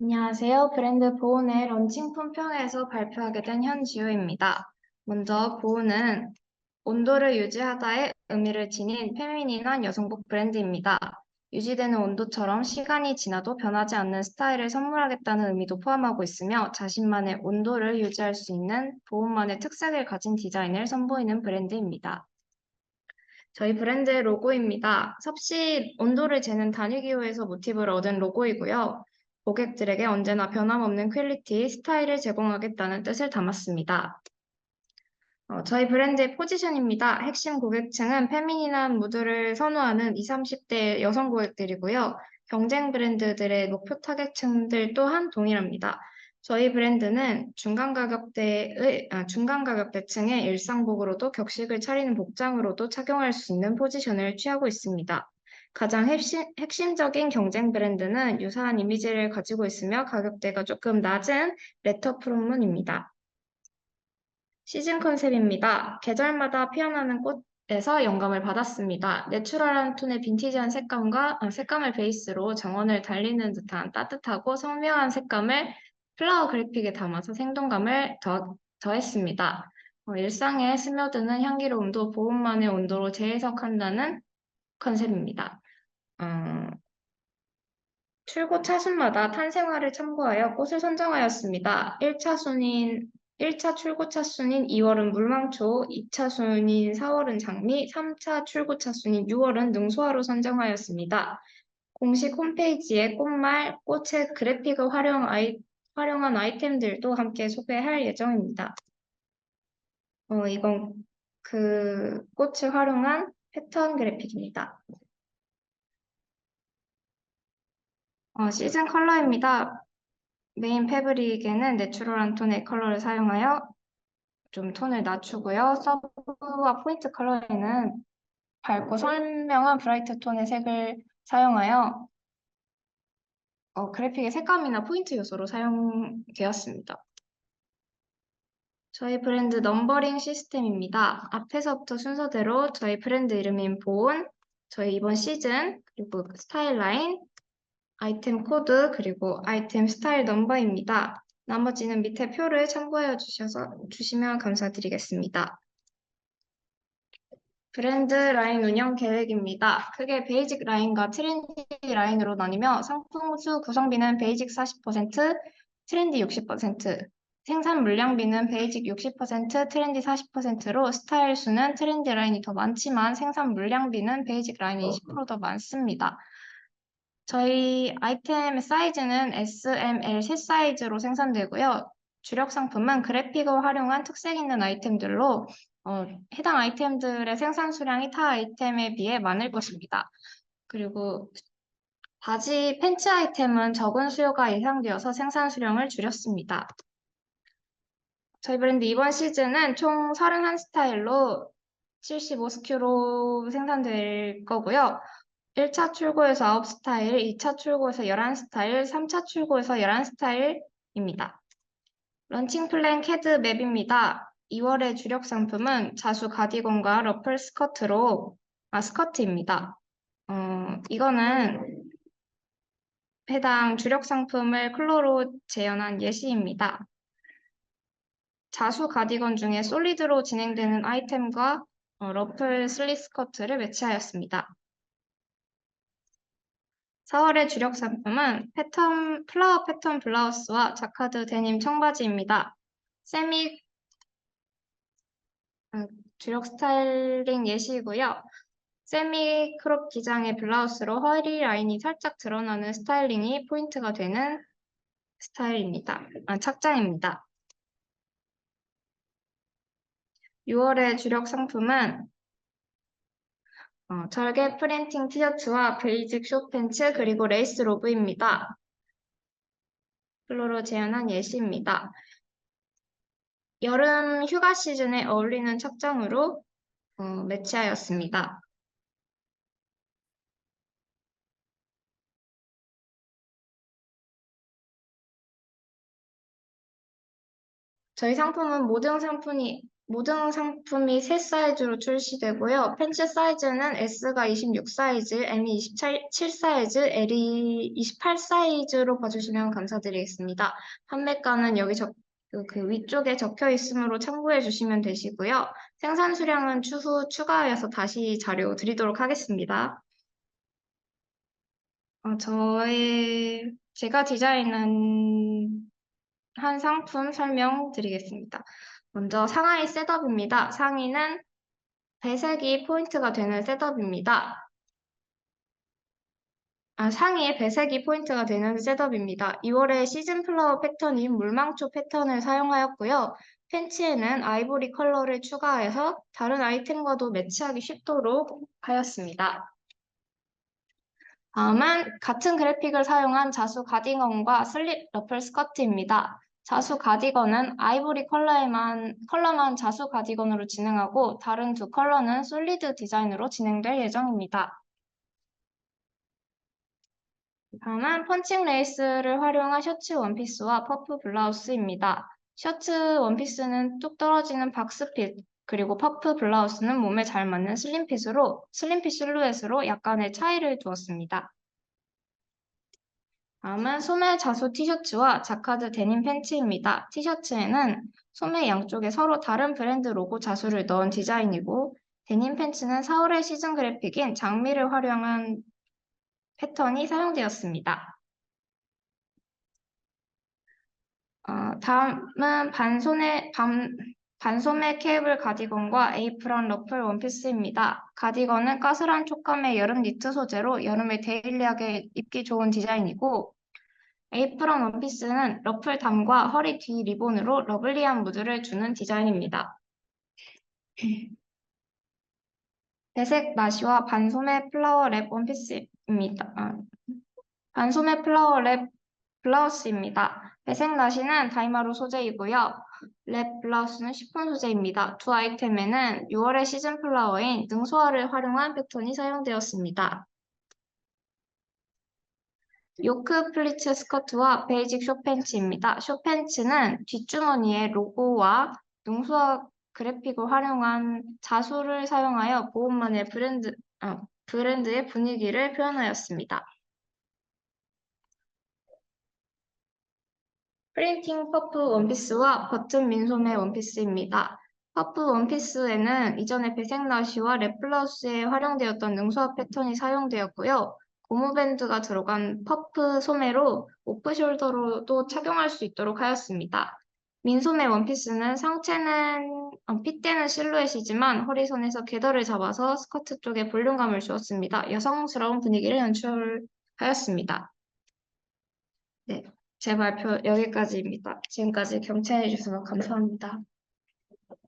안녕하세요. 브랜드 보온의 런칭 품평회에서 발표하게 된 현지우입니다. 먼저 보온은 온도를 유지하다의 의미를 지닌 페미닌한 여성복 브랜드입니다. 유지되는 온도처럼 시간이 지나도 변하지 않는 스타일을 선물하겠다는 의미도 포함하고 있으며 자신만의 온도를 유지할 수 있는 보온만의 특색을 가진 디자인을 선보이는 브랜드입니다. 저희 브랜드의 로고입니다. 섭씨 온도를 재는 단위 기호에서 모티브를 얻은 로고이고요. 고객들에게 언제나 변함없는 퀄리티, 스타일을 제공하겠다는 뜻을 담았습니다. 어, 저희 브랜드의 포지션입니다. 핵심 고객층은 페미닌한 무드를 선호하는 20, 30대 여성 고객들이고요. 경쟁 브랜드들의 목표 타겟층들 또한 동일합니다. 저희 브랜드는 중간 가격대의 아, 중간 가격대층의 일상복으로도 격식을 차리는 복장으로도 착용할 수 있는 포지션을 취하고 있습니다. 가장 핵심, 핵심 적인 경쟁 브랜드는 유사한 이미지를 가지고 있으며 가격대가 조금 낮은 레터 프롬문입니다. 시즌 컨셉입니다. 계절마다 피어나는 꽃에서 영감을 받았습니다. 내추럴한 톤의 빈티지한 색감과 아, 색감을 베이스로 정원을 달리는 듯한 따뜻하고 선명한 색감을 플라워 그래픽에 담아서 생동감을 더, 더했습니다. 어, 일상에 스며드는 향기로움도 보온만의 온도로 재해석한다는 컨셉입니다. 어, 출고 차순마다 탄생화를 참고하여 꽃을 선정하였습니다. 1차 순인 1차 출고 차순인 2월은 물망초, 2차 순인 4월은 장미, 3차 출고 차순인 6월은 능소화로 선정하였습니다. 공식 홈페이지에 꽃말, 꽃의 그래픽을 활용 아이, 활용한 아이템들도 함께 소개할 예정입니다. 어, 이건 그 꽃을 활용한 패턴 그래픽입니다. 어, 시즌 컬러입니다. 메인 패브릭에는 내추럴한 톤의 컬러를 사용하여 좀 톤을 낮추고요. 서브와 포인트 컬러에는 밝고 선명한 브라이트 톤의 색을 사용하여 어, 그래픽의 색감이나 포인트 요소로 사용되었습니다. 저희 브랜드 넘버링 시스템입니다. 앞에서부터 순서대로 저희 브랜드 이름인 보온, 저희 이번 시즌, 그리고 스타일 라인, 아이템 코드, 그리고 아이템 스타일 넘버입니다. 나머지는 밑에 표를 참고해 주셔서 주시면 감사드리겠습니다. 브랜드 라인 운영 계획입니다. 크게 베이직 라인과 트렌디 라인으로 나뉘며 상품 수 구성비는 베이직 40%, 트렌디 60%, 생산 물량비는 베이직 60%, 트렌디 40%로 스타일 수는 트렌디 라인이 더 많지만 생산 물량비는 베이직 라인이 20%더 많습니다. 저희 아이템 사이즈는 S, M, L 세 사이즈로 생산되고요. 주력 상품은 그래픽을 활용한 특색 있는 아이템들로 어, 해당 아이템들의 생산 수량이 타 아이템에 비해 많을 것입니다. 그리고 바지, 팬츠 아이템은 적은 수요가 예상되어서 생산 수량을 줄였습니다. 저희 브랜드 이번 시즌은 총 31스타일로 75SKU로 생산될 거고요. 1차 출고에서 9스타일, 2차 출고에서 11스타일, 3차 출고에서 11스타일입니다. 런칭 플랜 캐드 맵입니다. 2월의 주력 상품은 자수 가디건과 러플 스커트로, 아, 스커트입니다. 어, 이거는 해당 주력 상품을 컬러로 재현한 예시입니다. 자수 가디건 중에 솔리드로 진행되는 아이템과 어, 러플 슬릿 스커트를 매치하였습니다. 4월의 주력 상품은 패턴, 플라워 패턴 블라우스와 자카드 데님 청바지입니다. 세미 음, 주력 스타일링 예시고요. 세미 크롭 기장의 블라우스로 허리 라인이 살짝 드러나는 스타일링이 포인트가 되는 스타일입니다. 아, 착장입니다. 6월의 주력 상품은 어, 절개 프린팅 티셔츠와 베이직 숏팬츠 그리고 레이스 로브입니다. 플로로 재현한 예시입니다. 여름 휴가 시즌에 어울리는 착장으로 어, 매치하였습니다. 저희 상품은 모든 상품이 모든 상품이 세 사이즈로 출시되고요. 팬츠 사이즈는 S가 26 사이즈, M이 27 사이즈, L이 28 사이즈로 봐주시면 감사드리겠습니다. 판매가는 여기 적, 그, 그 위쪽에 적혀 있으므로 참고해 주시면 되시고요. 생산 수량은 추후 추가하여서 다시 자료 드리도록 하겠습니다. 어, 저의 제가 디자인한 한 상품 설명 드리겠습니다. 먼저 상하이 셋업입니다. 상의는 배색이 포인트가 되는 셋업입니다. 아, 상의에 배색이 포인트가 되는 셋업입니다. 2월에 시즌 플라워 패턴인 물망초 패턴을 사용하였고요. 팬츠에는 아이보리 컬러를 추가해서 다른 아이템과도 매치하기 쉽도록 하였습니다. 다음은 같은 그래픽을 사용한 자수 가디건과 슬립 러플 스커트입니다. 자수 가디건은 아이보리 컬러에만, 컬러만 자수 가디건으로 진행하고 다른 두 컬러는 솔리드 디자인으로 진행될 예정입니다. 다음은 펀칭 레이스를 활용한 셔츠 원피스와 퍼프 블라우스입니다. 셔츠 원피스는 뚝 떨어지는 박스핏, 그리고 퍼프 블라우스는 몸에 잘 맞는 슬림핏으로, 슬림핏 실루엣으로 약간의 차이를 두었습니다. 다음은 소매 자수 티셔츠와 자카드 데님 팬츠입니다. 티셔츠에는 소매 양쪽에 서로 다른 브랜드 로고 자수를 넣은 디자인이고 데님 팬츠는 4월의 시즌 그래픽인 장미를 활용한 패턴이 사용되었습니다. 어, 다음은 반소매, 반, 반소매 케이블 가디건과 에이프런 러플 원피스입니다. 가디건은 까슬한 촉감의 여름 니트 소재로 여름에 데일리하게 입기 좋은 디자인이고 에이프런 원피스는 러플 담과 허리 뒤 리본으로 러블리한 무드를 주는 디자인입니다. 배색 나시와 반소매 플라워 랩 원피스입니다. 아, 반소매 플라워 랩 블라우스입니다. 배색 나시는 다이마루 소재이고요. 랩 블라우스는 시폰 소재입니다. 두 아이템에는 6월의 시즌 플라워인 능소화를 활용한 패턴이 사용되었습니다. 요크 플리츠 스커트와 베이직 숏팬츠입니다. 숏팬츠는 뒷주머니에 로고와 능소화 그래픽을 활용한 자수를 사용하여 보온만의 브랜드, 아, 브랜드의 분위기를 표현하였습니다. 프린팅 퍼프 원피스와 버튼 민소매 원피스입니다. 퍼프 원피스에는 이전에 배색 나시와 랩 블라우스에 활용되었던 능소화 패턴이 사용되었고요. 고무밴드가 들어간 퍼프 소매로 오프숄더로도 착용할 수 있도록 하였습니다. 민소매 원피스는 상체는 어, 핏대는 실루엣이지만 허리선에서 궤도를 잡아서 스커트 쪽에 볼륨감을 주었습니다. 여성스러운 분위기를 연출하였습니다. 네, 제 발표 여기까지입니다. 지금까지 경청해 주셔서 감사합니다.